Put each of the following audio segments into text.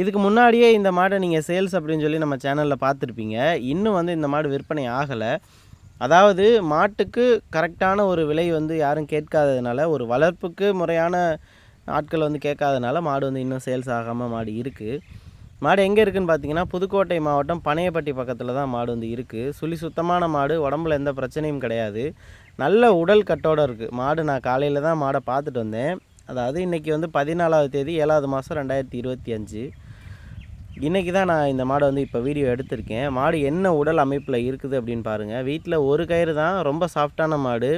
இதுக்கு முன்னாடியே இந்த மாடை நீங்கள் சேல்ஸ் அப்படின்னு சொல்லி நம்ம சேனலில் பார்த்துருப்பீங்க. இன்னும் வந்து இந்த மாடு விற்பனை ஆகலை. அதாவது மாட்டுக்கு கரெக்டான ஒரு விலை வந்து யாரும் கேட்காததுனால ஒரு வளர்ப்புக்கு முறையான ஆட்கள் வந்து கேட்காதனால மாடு வந்து இன்னும் சேல்ஸ் ஆகாமல் மாடு இருக்குது மாடு எங்கே இருக்குதுன்னு பார்த்தீங்கன்னா புதுக்கோட்டை மாவட்டம் பனையப்பட்டி பக்கத்தில் தான் மாடு வந்து இருக்குது சுழி சுத்தமான மாடு உடம்புல எந்த பிரச்சனையும் கிடையாது. நல்ல உடல் கட்டோடு இருக்குது மாடு நான் காலையில் தான் மாடை பார்த்துட்டு வந்தேன். அதாவது இன்றைக்கி வந்து பதினாலாவது தேதி ஏழாவது மாதம் ரெண்டாயிரத்தி இருபத்தி அஞ்சு. இன்றைக்கி தான் நான் இந்த மாடை வந்து இப்போ வீடியோ எடுத்திருக்கேன். மாடு என்ன உடல் அமைப்பில் இருக்குது அப்படின்னு பாருங்கள் வீட்டில் ஒரு கயிறு தான் ரொம்ப சாஃப்டான மாடு.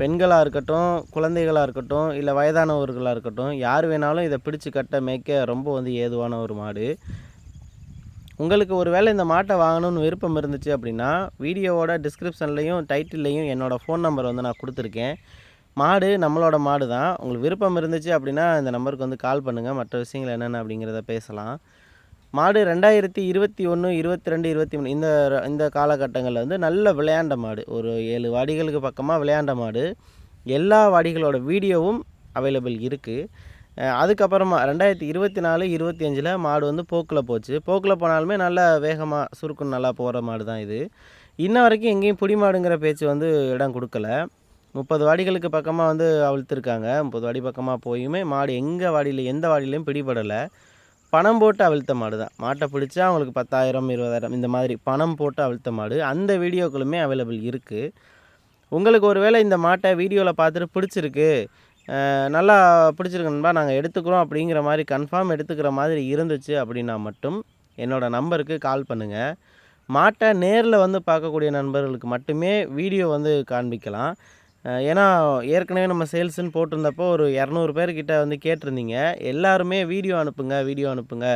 பெண்களாக இருக்கட்டும் குழந்தைகளாக இருக்கட்டும் இல்லை வயதானவர்களாக இருக்கட்டும் யார் வேணாலும் இதை பிடிச்சி கட்ட மேய்க்க ரொம்ப வந்து ஏதுவான ஒரு மாடு. உங்களுக்கு ஒரு வேளை இந்த மாட்டை வாங்கணும்னு விருப்பம் இருந்துச்சு அப்படின்னா வீடியோவோட டிஸ்கிரிப்ஷன்லையும் டைட்டில்லையும் என்னோடய ஃபோன் நம்பர் வந்து நான் கொடுத்துருக்கேன். மாடு நம்மளோட மாடு தான். உங்களுக்கு விருப்பம் இருந்துச்சு அப்படின்னா இந்த நம்பருக்கு வந்து கால் பண்ணுங்கள் மற்ற விஷயங்கள் என்னென்ன அப்படிங்கிறத பேசலாம். மாடு ரெண்டாயிரத்தி இருபத்தி ஒன்று இருபத்தி ரெண்டு இருபத்தி மூணு இந்த இந்த காலகட்டங்களில் வந்து நல்ல விளையாண்ட மாடு. ஒரு ஏழு வாடிகளுக்கு பக்கமாக விளையாண்ட மாடு. எல்லா வாடிகளோட வீடியோவும் அவைலபிள் இருக்குது அதுக்கப்புறமா ரெண்டாயிரத்தி இருபத்தி நாலு இருபத்தி அஞ்சில் மாடு வந்து போக்கில் போச்சு. போக்கில் போனாலுமே நல்லா வேகமாக சுருக்குன்னு நல்லா போகிற மாடு தான் இது. இன்ன வரைக்கும் எங்கேயும் புடி மாடுங்கிற பேச்சு வந்து இடம் கொடுக்கல. முப்பது வாடிகளுக்கு பக்கமாக வந்து அவிழ்த்துருக்காங்க. முப்பது வாடி பக்கமாக போயுமே மாடு எங்கே வாடியில் எந்த வாடியிலையும் பிடிபடலை. பணம் போட்டு அவிழ்த்த மாடு தான். மாட்டை பிடிச்சா அவங்களுக்கு பத்தாயிரம் இருபதாயிரம் இந்த மாதிரி பணம் போட்டு அவிழ்த்த மாடு. அந்த வீடியோக்களுமே அவைலபிள் இருக்குது உங்களுக்கு ஒரு வேளை இந்த மாட்டை வீடியோவில் பார்த்துட்டு பிடிச்சிருக்கு நல்லா பிடிச்சிருக்குன்பா நாங்கள் எடுத்துக்கிறோம் அப்படிங்கிற மாதிரி கன்ஃபார்ம் எடுத்துக்கிற மாதிரி இருந்துச்சு அப்படின்னா மட்டும் என்னோடய நம்பருக்கு கால் பண்ணுங்கள் மாட்டை நேரில் வந்து பார்க்கக்கூடிய நண்பர்களுக்கு மட்டுமே வீடியோ வந்து காண்பிக்கலாம். ஏன்னா ஏற்கனவே நம்ம சேல்ஸுன்னு போட்டிருந்தப்போ ஒரு இரநூறு பேர்கிட்ட வந்து கேட்டிருந்தீங்க. எல்லாருமே வீடியோ அனுப்புங்க வீடியோ அனுப்புங்க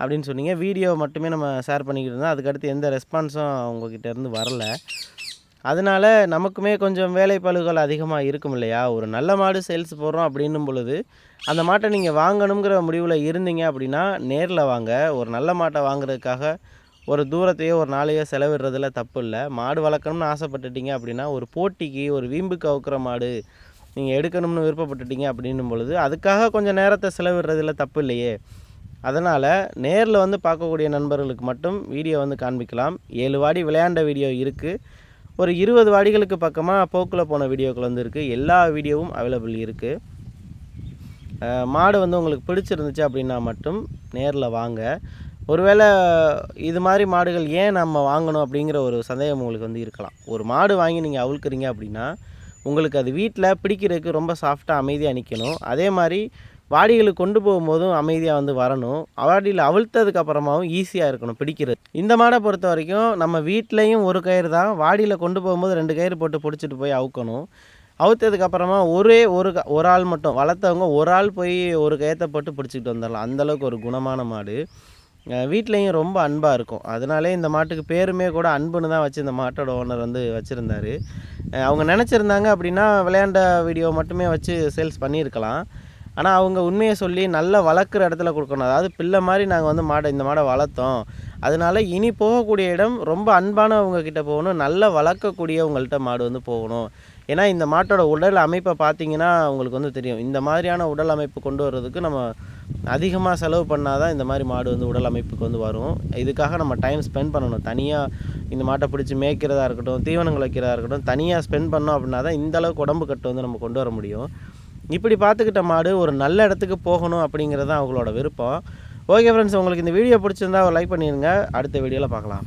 அப்படின்னு சொன்னீங்க. வீடியோ மட்டுமே நம்ம ஷேர் பண்ணிக்கிட்டு இருந்தோம். அதுக்கடுத்து எந்த ரெஸ்பான்ஸும் அவங்கக்கிட்ட இருந்து வரல. அதனால் நமக்குமே கொஞ்சம் வேலைப்பழுகள் அதிகமாக இருக்கும் இல்லையா? ஒரு நல்ல மாடு சேல்ஸ் போடுறோம் அப்படின்னும் பொழுது அந்த மாட்டை நீங்கள் வாங்கணுங்கிற முடிவில் இருந்தீங்க அப்படின்னா நேரில் வாங்க. ஒரு நல்ல மாட்டை வாங்குறதுக்காக ஒரு தூரத்தையோ ஒரு நாளையோ செலவிடுறதுல தப்பு இல்லை மாடு வளர்க்கணும்னு ஆசைப்பட்டுட்டீங்க அப்படின்னா ஒரு போட்டிக்கு ஒரு வீம்பு கவுக்கிற மாடு நீங்கள் எடுக்கணும்னு விருப்பப்பட்டுட்டீங்க அப்படின்னும் பொழுது அதுக்காக கொஞ்சம் நேரத்தை செலவிடுறதுல தப்பு இல்லையே அதனால் நேரில் வந்து பார்க்கக்கூடிய நண்பர்களுக்கு மட்டும் வீடியோ வந்து காண்பிக்கலாம். ஏழு வாடி விளையாண்ட வீடியோ இருக்குது ஒரு இருபது வாடிகளுக்கு பக்கமாக போக்கில் போன வீடியோக்கள் வந்து இருக்குது எல்லா வீடியோவும் அவைலபிள் இருக்குது மாடு வந்து உங்களுக்கு பிடிச்சிருந்துச்சு அப்படின்னா மட்டும் நேரில் வாங்க. ஒருவேளை இது மாதிரி மாடுகள் ஏன் நம்ம வாங்கணும் அப்படிங்கிற ஒரு சந்தேகம் உங்களுக்கு வந்து இருக்கலாம். ஒரு மாடு வாங்கி நீங்கள் அவுழ்க்குறீங்க அப்படின்னா உங்களுக்கு அது வீட்டில் பிடிக்கிறதுக்கு ரொம்ப சாஃப்டாக அமைதியாக நிற்கணும் அதே மாதிரி வாடிகளுக்கு கொண்டு போகும்போதும் அமைதியாக வந்து வரணும். வாடியில் அவிழ்த்ததுக்கு அப்புறமாவும் ஈஸியாக இருக்கணும் பிடிக்கிறது. இந்த மாடை பொறுத்த வரைக்கும் நம்ம வீட்லேயும் ஒரு கயிறு தான். வாடியில் கொண்டு போகும்போது ரெண்டு கயிறு போட்டு பிடிச்சிட்டு போய் அவுக்கணும். அவுத்ததுக்கப்புறமா ஒரே ஒரு ஒரு ஆள் மட்டும் வளர்த்தவங்க ஒரு ஆள் போய் ஒரு கயத்தை போட்டு பிடிச்சிக்கிட்டு வந்துடலாம். அந்தளவுக்கு ஒரு குணமான மாடு. வீட்லேயும் ரொம்ப அன்பாக இருக்கும். அதனாலே இந்த மாட்டுக்கு பேருமே கூட அன்புன்னு தான் வச்சு இந்த மாட்டோட ஓனர் வந்து வச்சுருந்தார். அவங்க நினச்சிருந்தாங்க அப்படின்னா விளையாண்ட வீடியோ மட்டுமே வச்சு சேல்ஸ் பண்ணியிருக்கலாம். ஆனால் அவங்க உண்மையை சொல்லி நல்லா வளர்க்குற இடத்துல கொடுக்கணும். அதாவது பிள்ளை மாதிரி நாங்கள் வந்து மாடை இந்த மாடை வளர்த்தோம். அதனால் இனி போகக்கூடிய இடம் ரொம்ப அன்பானவங்க கிட்டே போகணும். நல்லா வளர்க்கக்கூடியவங்கள்ட்ட மாடு வந்து போகணும். ஏன்னா இந்த மாட்டோட உடல் அமைப்பை பார்த்தீங்கன்னா உங்களுக்கு வந்து தெரியும். இந்த மாதிரியான உடல் அமைப்பு கொண்டு வர்றதுக்கு நம்ம அதிகமாக செலவு பண்ணால் தான் இந்த மாதிரி மாடு வந்து உடல் அமைப்புக்கு வந்து வரும். இதுக்காக நம்ம டைம் ஸ்பெண்ட் பண்ணணும். தனியாக இந்த மாட்டை பிடிச்சி மேய்க்கிறதா இருக்கட்டும் தீவனங்கள் வைக்கிறதா இருக்கட்டும் தனியாக ஸ்பெண்ட் பண்ணோம் அப்படின்னா தான் இந்தளவுக்கு உடம்பு கட்டு வந்து நம்ம கொண்டு வர முடியும். இப்படி பார்த்துக்கிட்ட மாடு ஒரு நல்ல இடத்துக்கு போகணும் அப்படிங்கிறது தான் அவங்களோட விருப்பம். ஓகே ஃப்ரெண்ட்ஸ் உங்களுக்கு இந்த வீடியோ பிடிச்சிருந்தா ஒரு லைக் பண்ணிடுங்க அடுத்த வீடியோவில் பார்க்கலாம்.